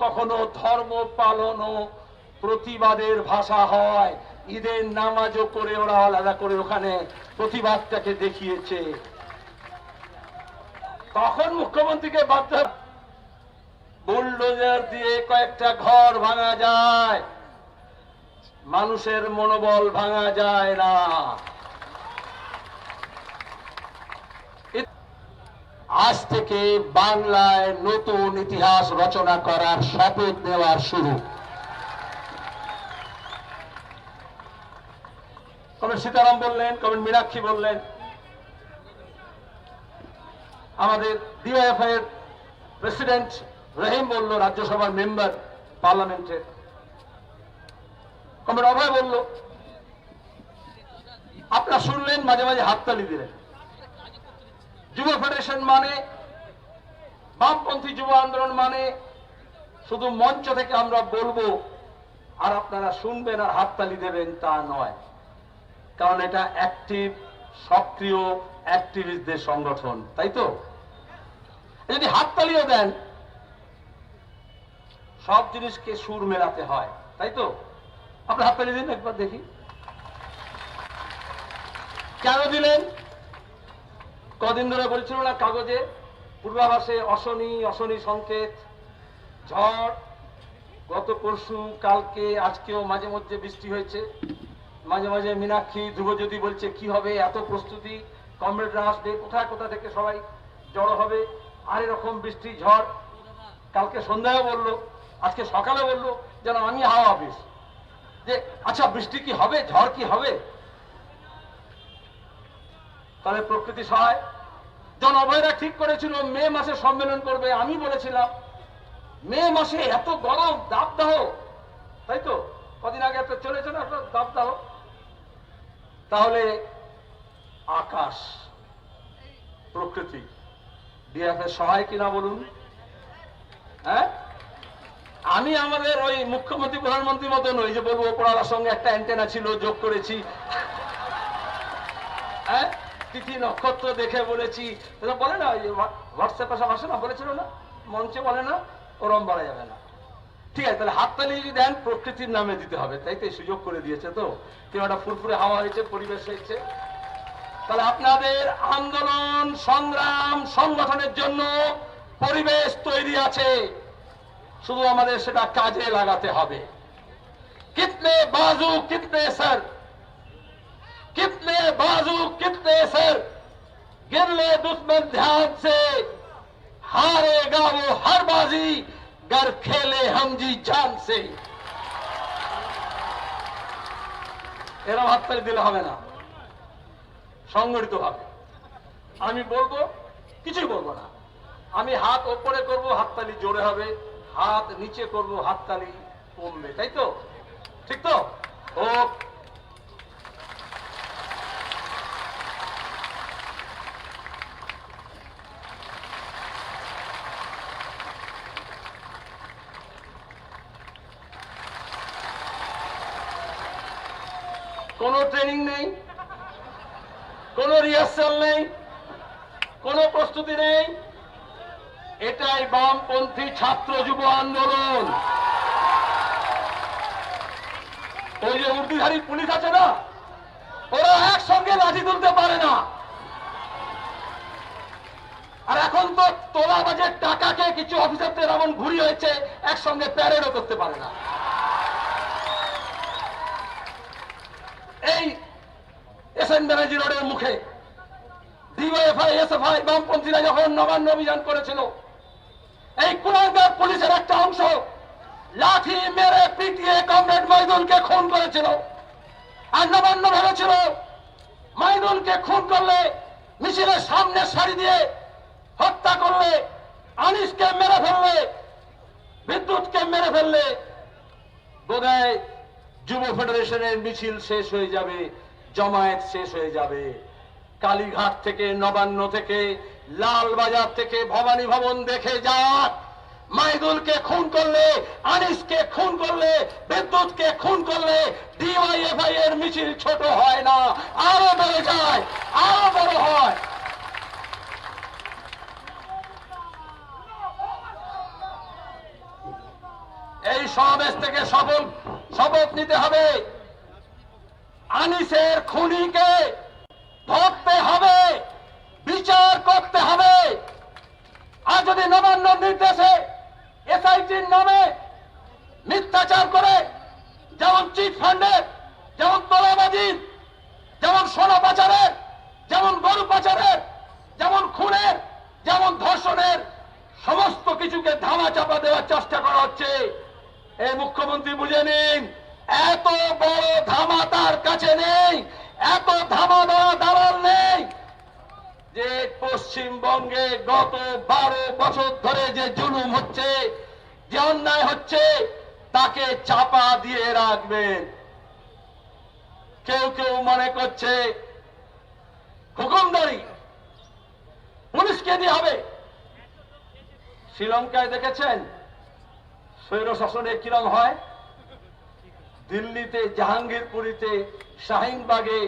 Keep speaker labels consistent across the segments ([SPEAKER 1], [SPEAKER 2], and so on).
[SPEAKER 1] কখনো ধর্ম পালন প্রতিবাদের ভাষা হয়। ঈদের নামাজও করে ওরা আলাদা করে ওখানে প্রতিবাদটাকে দেখিয়েছে। তখন মুখ্যমন্ত্রীকে বাধ্য বুলডোজার দিয়ে কয়েকটা ঘর ভাঙা যায়। মানুষের মনোবল ভাঙা যায় না। আজ থেকে বাংলায় নতুন ইতিহাস রচনা করার শপথ নেওয়ার শুরু। কমেন্ট সীতারাম বললেন কমেন্ট মীনাক্ষী বললেন, আমাদের ডিওএফআই এর প্রেসিডেন্ট রহিম বলল, রাজ্যসভার মেম্বার পার্লামেন্টের কমেন্ট অভয় বলল, আপনারা শুনলেন, মাঝে মাঝে হাততালি দিলেন। যুব ফেডারেশন মানে বামপন্থী যুব আন্দোলন মানে শুধু মঞ্চ থেকে আমরা বলব, আর আপনারা শুনবেন আর হাততালি দেবেন তা নয়। কারণ এটা অ্যাক্টিভ সক্রিয় অ্যাক্টিভিস্টদের সংগঠন, তাই তো? যদি হাততালিও দেন, সব জিনিসকে সুর মেলাতে হয়, তাই তো? আপনি হাততালি দিন একবার দেখি। কেন দিলেন? কদিন ধরে বলছিল না কাগজে, পূর্বাভাসে অশনি অশনি সংকেত, ঝড়, গত পরশু, কালকে, আজকেও মাঝে মধ্যে বৃষ্টি হয়েছে। মাঝে মাঝে মীনাক্ষী, ধ্রুবজ্যোতি বলছে, কি হবে? এত প্রস্তুতি? কমরেডরা আসবে? কোথায়? কোথা থেকে সবাই জড়ো হবে? আর এরকম বৃষ্টি, ঝড়। কালকে সন্ধ্যায় বলল, আজকে সকালে বলল, যেন আমি হাওয়া অফিস যে আচ্ছা বৃষ্টি কি হবে? ঝড় কি হবে? তাহলে প্রকৃতি সহায়। জন, অভয়রা ঠিক করেছিল, মে মাসে সম্মেলন করবে, আমি বলেছিলাম। মে মাসে এত গরম, দাবদাহ। তাই তো? কদিন আগে একটা চলেছে না, একটা দাবদাহ? তাহলে আকাশ, প্রকৃতি ডিএফএ সহায় কিনা বলুন? হ্যাঁ? আমি আমাদের ওই মুখ্যমন্ত্রী, প্রধানমন্ত্রীর মতন ওই যে বলব ওপরালার সঙ্গে একটা অ্যান্টেনা ছিল, যোগ করেছি। হ্যাঁ? তিথি নক্ষত্র দেখে বলেছি। বলে না হোয়াটসঅ্যাপে সব আসে না, বলেছিল না, মঞ্চে বলে না, ওরম বলা যাবে না। ঠিক আছে, তাহলে হাততালি যদি দেন, প্রকৃতির নামে দিতে হবে। তাই তো সুযোগ করে দিয়েছে তো। কেউ একটা ফুরফুরে হাওয়া হয়েছে, পরিবেশ হয়েছে। তাহলে আপনাদের আন্দোলন, সংগ্রাম, সংগঠনের জন্য পরিবেশ তৈরি আছে। শুধু আমাদের সেটা কাজে লাগাতে হবে। কিতনে বাজু, কিতনে স্যার? कितने बाजू कितने सर गिर ले दुश्मन ध्यान से हारेगा वो हर बाजी गर खेले हम जी जान से এরম হাততালি দিলে হবে না সংগঠিত হবে আমি বলবো কিছুই বলবো না আমি হাত ওপরে করব হাততালি জোরে হবে হাত নিচে করব হাততালি কমবে তাই তো ঠিক তো ও কোনো ট্রেনিং নেই, কোনো রিহার্সাল নেই, কোনো প্রস্তুতি নেই। এটাই বামপন্থী ছাত্র যুব আন্দোলন। ওই যে উর্দিধারী পুলিশ আছে না, ওরা একসঙ্গে লাঠি তুলতে পারে না। আর এখন তো তোলাবাজের টাকাকে কিছু অফিসারদের এমন ঘুরি হয়েছে, একসঙ্গে প্যারেডও করতে পারে না এই এস এন ব্যানার্জি রোডের মুখে। ডিওএফআই এসএফআই, বামপন্থীরা যখন নবান্ন অভিযান করেছিল, এই কুলাঙ্গার পুলিশের একটা অংশ লাঠি মেরে পিটিয়ে কমরেড মাইদুলকে খুন করেছিল। আর নবান্ন ভেবেছিল মাইদুলকে খুন করলে মিছিলের সামনে সারি দিয়ে হত্যা করলে আনিসকে মেরে ফেললে, বিদ্যুৎকে মেরে ফেললে, বোধহয় যুব ফেডারেশনের মিছিল শেষ হয়ে যাবে। জমায়েত শেষ হয়ে যাবে। কালীঘাট থেকে নবান্ন থেকে লালবাজার থেকে ভবানী ভবন দেখে যাক। মাইদুলকে খুন করলে, আনিসকে খুন করলে, বিদ্যুৎকে খুন করলে ডিওয়াইএফআই এর মিছিল ছোট হয় না, আরও বেড়ে যায়, আরও বড় হয়। এই সমাবেশ থেকে শপথ শপথ নিতে হবে। আনিসের খুনিকে ধরতে হবে, বিচার করতে হবে। আর যদি নবান্ন নির্দেশে এসআইটির নামে মিথ্যাচার করে, যেমন চিট ফান্ডের যেমন তোলাবাজির, যেমন সোনা পাচারের, যেমন গরু পাচারের, যেমন খুনের, যেমন ধর্ষণের সমস্ত কিছুকে ধামা চাপা দেওয়ার চেষ্টা করা হচ্ছে। এই মুখ্যমন্ত্রী বুঝে নিন, এত বড় এত ধামা দেওয়া দালাল নেই যে পশ্চিমবঙ্গে গত বারো বছর ধরে যে জুলুম হচ্ছে, যে অন্যায় হচ্ছে, তাকে চাপা দিয়ে রাখবেন। কেউ কেউ মনে করছে, হুকুমদারি, পুলিশকে দিয়ে হবে। শ্রীলঙ্কায় দেখেছেন স্বৈর শাসনে কিরম হয়? দিল্লিতে, জাহাঙ্গীরপুরীতে, শাহিনবাগে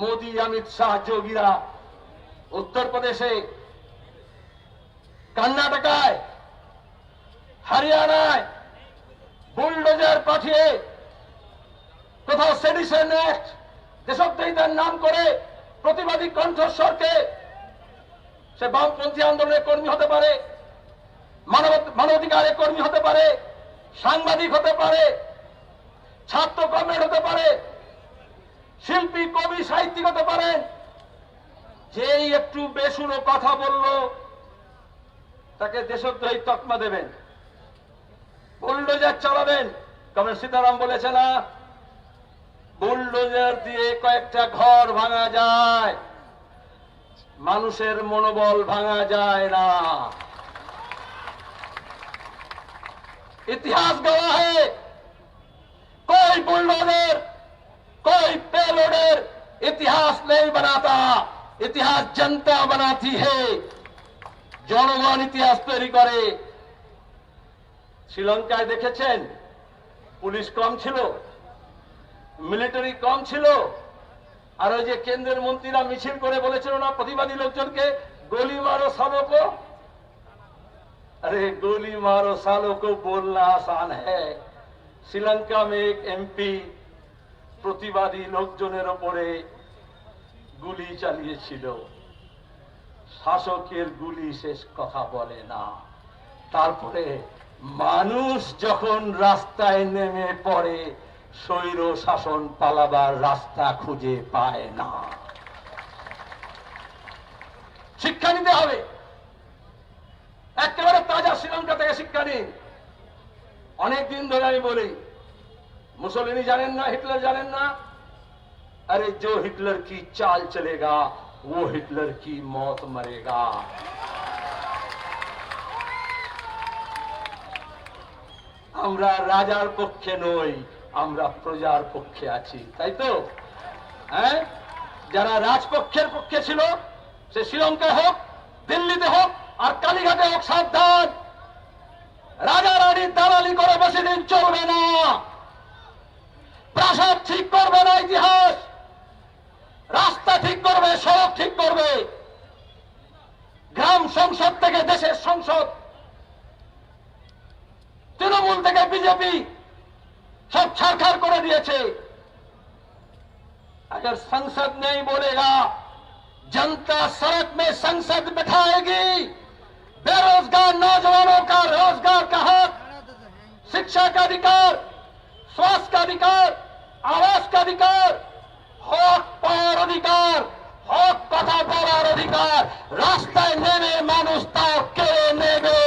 [SPEAKER 1] মোদি, অমিত শাহ, যোগীরা, উত্তরপ্রদেশে, কর্ণাটকায়, হরিয়ানায় বুলডোজার পাঠিয়ে কোথাও সেডিশন অ্যাক্ট দেশদ্রোহিতার নাম করে প্রতিবাদী কণ্ঠস্বরকে সে বামপন্থী আন্দোলনের কর্মী হতে পারে, মানব মানবাধিকারের কর্মী হতে পারে, সাংবাদিক হতে পারে ছাত্র কমরেড হতে পারে, শিল্পী, কবি, সাহিত্যিক হতে পারে, যেই একটু বেসুরো কথা বলল, তাকে দেশদ্রোহী তকমা দেবেন। বুলডোজার চালাবেন। কমরেড সীতারাম বলেছে না, বুলডোজার দিয়ে কয়েকটা ঘর ভাঙা যায়, মানুষের মনোবল ভাঙা যায় না। ইতিহাস গড়া হয় कोई बुलडोजर कोई पेलोडर इतिहास नहीं बनाता इतिहास जनता बनाती है জনগণ ইতিহাস তৈরি করে শ্রীলঙ্কায় দেখেছেন পুলিশ কম ছিল মিলিটারি কম ছিল আর ওই যে কেন্দ্রের মন্ত্রীরা মিছিল করে বলেছিল না প্রতিবাদী লোকজনকে গলি মারো সাবকো अरे गोली मारो सालों को बोलना आसान है শ্রীলঙ্কা में एक এমপি প্রতিবাদী লোকজনের ওপরে গুলি চালিয়েছিল শাসকের গুলি শেষ কথা বলে না তারপরে মানুষ যখন রাস্তায় নেমে পড়ে স্বৈর শাসন পালাবার রাস্তা খুঁজে পায় না শিক্ষা নিতে হবে একেবারে তাজা শ্রীলঙ্কা থেকে শিক্ষা নিন অনেক দিন ধরে আমি বলি মুসলিনী জানেন না হিটলার জানেন না अरे जो हिटलर की चाल चलेगा वो हिटलर की मौत मरेगा আমরা রাজার পক্ষে নই আমরা প্রজার পক্ষে আছি তাই তো হ্যাঁ যারা রাজপক্ষের পক্ষে ছিল সে শ্রীলঙ্কায় হোক দিল্লিতে হোক আর কালীঘাটে হোক সাবধান রাজা রানীর দালালি করে বেশি দিন চলবে না প্রাসাদ ঠিক করবে না ইতিহাস রাস্তা ঠিক করবে সড়ক ঠিক করবে গ্রাম সংসদ থেকে দেশের সংসদ তৃণমূল থেকে বিজেপি সব ছাড়খাড় করে দিয়েছে अगर संसद नहीं बोलेगा जनता सड़क में संसद बिठाएगी बेरोजगार नौजवानों का रोजगार का हक शिक्षा का अधिकार स्वास्थ्य का अधिकार आवास का अधिकार হক পাওয়ার অধিকার হক কথা বলার অধিকার রাস্তায় নেমে মানুষ তাও কেড়ে নেবে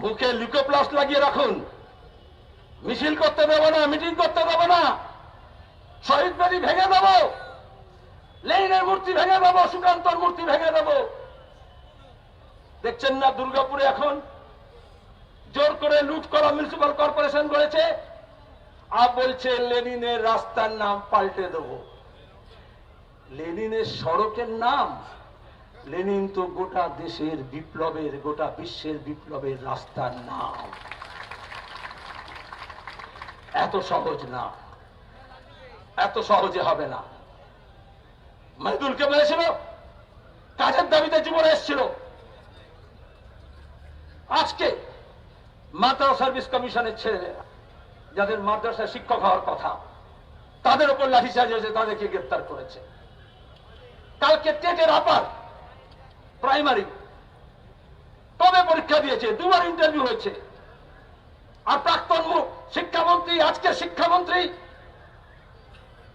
[SPEAKER 1] মুখে লিকোপ্লাস লাগিয়ে রাখুন মিছিল করতে দেবো না মিটিং করতে দেবো না শহীদ বেদি ভেঙে দেবো লেনের মূর্তি ভেঙে দেবো সুকান্তর মূর্তি ভেঙে দেবো দেখছেন না দুর্গাপুরে এখন? জোর করে লুট করা মিউনিসিপাল কর্পোরেশন করেছে আর বলছে, লেনিনের রাস্তার নাম পাল্টে দেব। লেনিনের সড়কের নাম? লেনিন তো গোটা দেশের বিপ্লবের, গোটা বিশ্বের বিপ্লবের রাস্তার নাম। এত সহজ না। এত সহজে হবে না। মাইদুলকে বলেছিল, কাজের দাবিতে জীবনে এসেছিল। আজকে মাদ্রাসা সার্ভিস কমিশনের ছেলেরা যাদের মাদ্রাসায় শিক্ষক হওয়ার কথা, তাদের উপর লাঠিচার্জ হয়েছে তাদেরকে গ্রেপ্তার করেছে। কালকে টেটের আপার প্রাইমারি তবে পরীক্ষা দিয়েছে? দুবার ইন্টারভিউ হয়েছে। আর প্রাক্তন শিক্ষামন্ত্রী, আজকে শিক্ষামন্ত্রী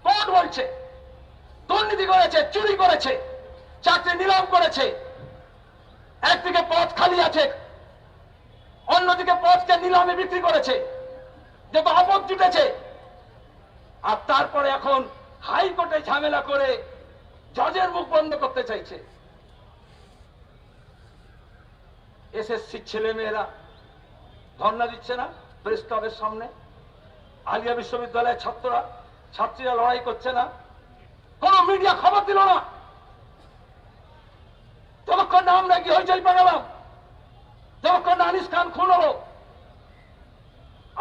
[SPEAKER 1] কোর্ট বলছে, দুর্নীতি করেছে, চুরি করেছে, চাকরি নিলাম করেছে, একদিকে পথ খালি আছে অন্যদিকে পথকে নিলামে বিক্রি করেছে যত আপদ জুটেছে। আর তারপরে এখন হাইকোর্টে ঝামেলা করে জজের মুখ বন্ধ করতে চাইছে। এসএসসি ছেলে মেয়েরা ধর্ণা দিচ্ছে না প্রেস ক্লাবের সামনে। আলিয়া বিশ্ববিদ্যালয়ের ছাত্ররা, ছাত্রীরা লড়াই করছে না। কোন মিডিয়া খবর দিল না। যতক্ষণ না আমরা কি হইচই পাঠালাম যতক্ষণ না আনিস খান খুন হলো,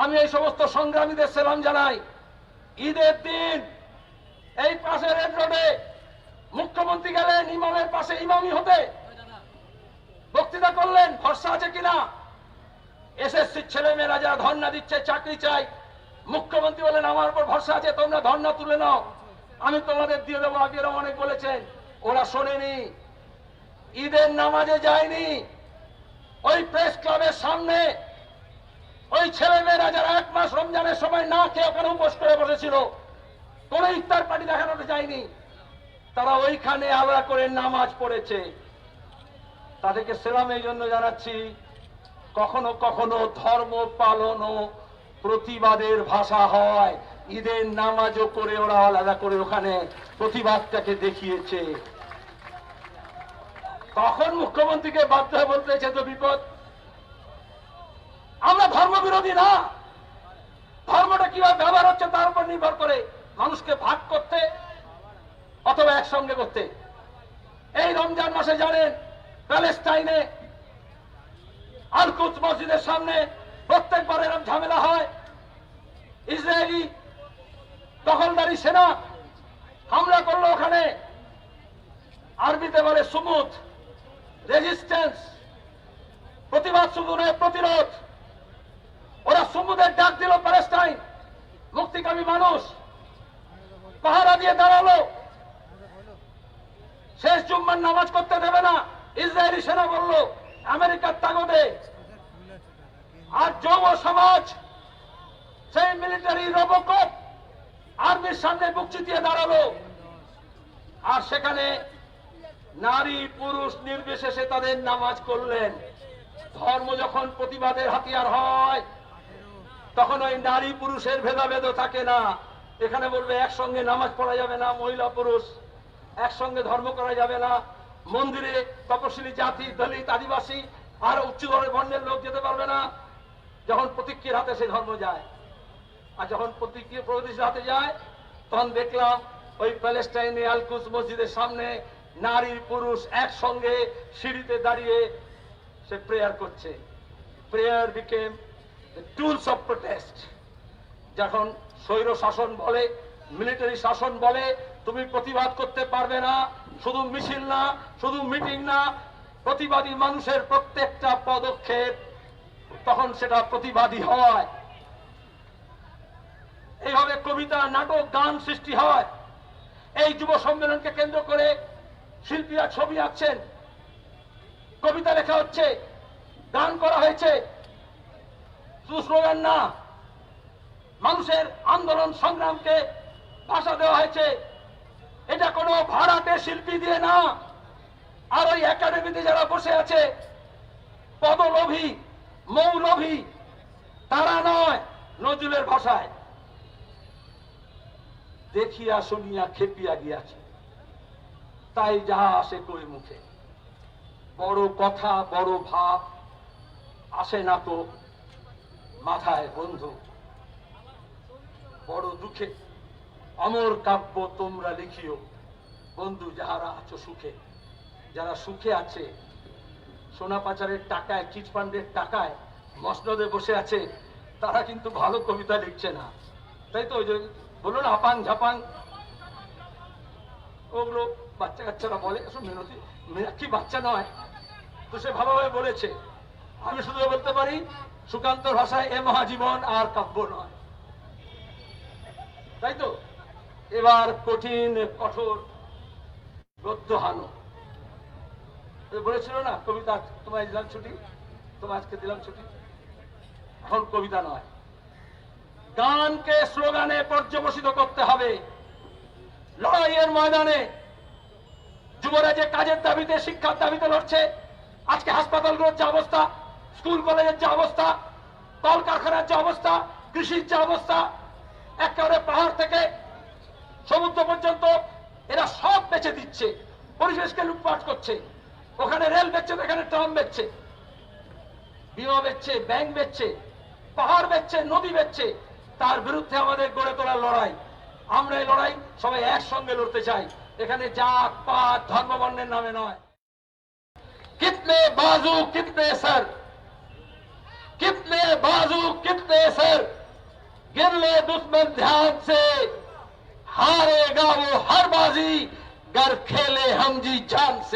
[SPEAKER 1] আমি এই সমস্ত সংগ্রামীদের সেলাম জানাই। ঈদের দিন এই পাশে রেড রোডে মুখ্যমন্ত্রী গেলেন, ইমামের পাশে ইমামি হতে। বক্তৃতা করলেন, ভরসা আছে কিনা? এসএসসি ছেলে মেয়েরা যারা ধর্ণা দিচ্ছে, চাকরি চাই মুখ্যমন্ত্রী বলেন, আমার উপর ভরসা আছে, তোমরা ধর্ণা তুলে নাও। আমি তোমাদের দিয়ে দেবো। আগে অনেক বলেছেন, ওরা শোনেনি। ঈদের নামাজে যায়নি। ওই প্রেস ক্লাবের সামনে ওই ছেলে মেয়েরা যারা এক মাস রমজানের সময় না খেয়ে ওখানে উপোস করে বসেছিল। কোন ইফতার পার্টি দেখানোতে যায়নি। তারা ওইখানে আলাদা করে নামাজ পড়েছে। তাদেরকে সেলাম এই জন্য জানাচ্ছি, কখনো কখনো ধর্ম পালন ও প্রতিবাদের ভাষা হয়। ঈদের নামাজও করে ওরা আলাদা করে ওখানে প্রতিবাদটাকে দেখিয়েছে। তখন মুখ্যমন্ত্রীকে বাধ্য হয়ে বলতে হয়েছে তো বিপদ। আমরা ধর্মবিরোধী না। ধর্মটা কীভাবে ব্যবহার হচ্ছে তার উপর নির্ভর করে মানুষকে ভাগ করতে অথবা একসঙ্গে করতে। এই রমজান মাসে জানেন, প্যালেস্টাইনে আলকুচ মসজিদের সামনে প্রত্যেকবার এরকম ঝামেলা হয়। ইসরায়েলি দখলদারি সেনা হামলা করল ওখানে। আরবিতে বলে সুমুদ। রেজিস্ট্যান্স, প্রতিবাদ শুধু প্রতিরোধ। ওরা সুমুদের ডাক দিল প্যালেস্টাইন, মুক্তিকামী মানুষ, পাহারা দিয়ে দাঁড়াল। শেষ জুম্মার নামাজ করতে দেবে না, ইসরায়েলি সেনা বলল, আমেরিকার তাগদে। আর যৌব সমাজ, সেই মিলিটারি রবকপ আর্মির সামনে বুক চিতিয়ে দাঁড়াল। আর সেখানে নারী পুরুষ নির্বিশেষে তাদের নামাজ করলেন। ধর্ম যখন প্রতিবাদের হাতিয়ার হয়, তখন ওই নারী পুরুষের ভেদাভেদও থাকে না। এখানে বলবে, একসঙ্গে নামাজ পড়া যাবে না, মহিলা পুরুষ। একসঙ্গে ধর্ম করা যাবে না। মন্দিরে তপশিলি জাতি, দলিত, আদিবাসী, আর উচ্চ বর্ণের লোক যেতে পারবে না। যখন প্রতিক্রিয়ার হাতে সেই ধর্ম যায়। আর যখন প্রতিক্রিয়া প্রগতিশীল হাতে যায়, তখন দেখলাম ওই প্যালেস্টাইনে আলকুস মসজিদের সামনে নারী পুরুষ একসঙ্গে সিঁড়িতে দাঁড়িয়ে সে প্রেয়ার করছে। Prayer became tools of protest যখন স্বৈর শাসন বলে মিলিটারি শাসন বলে, তুমি প্রতিবাদ করতে পারবে না, শুধু মিছিল না, শুধু মিটিং না, প্রতিবাদী মানুষের প্রত্যেকটা পদক্ষেপ তখন সেটা প্রতিবাদী হয়। এইভাবে কবিতা, নাটক, গান সৃষ্টি হয়। এই যুব সম্মেলনকে কেন্দ্র করে শিল্পীরা ছবি আঁকছেন। কবিতা লেখা হচ্ছে। গান করা হয়েছে। শুধু স্লোগান না। মানুষের আন্দোলন সংগ্রামকে ভাষা দেওয়া হয়েছে। এটা কোনো ভাড়াটে শিল্পী দিয়ে না। আর ওই একাডেমিতে যারা বসে আছে, পদলোভী, মৌলভী, তারা নয়, নজরুলের ভাষায়। দেখিয়া শুনিয়া খেপিয়া গিয়াছে। তাই যাহা আসে কই মুখে। বড় কথা, বড় ভাব আসে না তো মাথায় বন্ধু। বড় দুঃখে অমর কাব্য তোমরা লিখিও। বন্ধু, যাহারা আছো সুখে, যারা সুখে আছে, সোনা পাচারের টাকায়, চিটফান্ডের টাকায়, মসনদে বসে আছে, তারা কিন্তু ভালো কবিতা লিখছে না। তাই তো ওই যে বলল না আপাং ঝাপাং, ওগুলো বাচ্চা কাচ্চারা বলে আসলে মিনতি মীনাক্ষী বাচ্চা নয়? তো সে ভালোভাবে বলেছে। আমি শুধু বলতে পারি সুকান্তর ভাষায়, এ মহাজীবন আর কাব্য নয়। তাই তো? এবার কঠিন, কঠোর গদ্য হানো। বলেছিল না, কবিতা, তোমায় দিলাম ছুটি, তোমায় আজকে দিলাম ছুটি। এখন কবিতা নয়। গানকে স্লোগানে পর্যবসিত করতে হবে। লড়াইয়ের ময়দানে যুবরা যে কাজের দাবিতে, শিক্ষার দাবিতে লড়ছে, আজকে হাসপাতালগুলোর যে অবস্থা, স্কুল কলেজের যে অবস্থা, কলকারখানার যে অবস্থা, কৃষির যে অবস্থা, একেবারে পাহাড় থেকে সমুদ্র পর্যন্ত এরা সব বেচে দিচ্ছে, পরিবেশকে লুটপাট করছে। ওখানে রেল বেচছে এখানে ট্রাম বেচছে। বিমা বেচছে, ব্যাংক বেচছে, পাহাড় বেচছে, নদী বেচছে। তার বিরুদ্ধে আমাদের গড়ে তোলার লড়াই। আমরা এই লড়াই সবাই একসঙ্গে লড়তে চাই। এখানে জাত পাত ধর্ম বর্ণের নামে নয় कितने बाजू कितने सर कितने बाजू कितने सर गिर ले दुश्मन ध्यान से हारेगा वो हर बाजी गर खेले हम जी जान से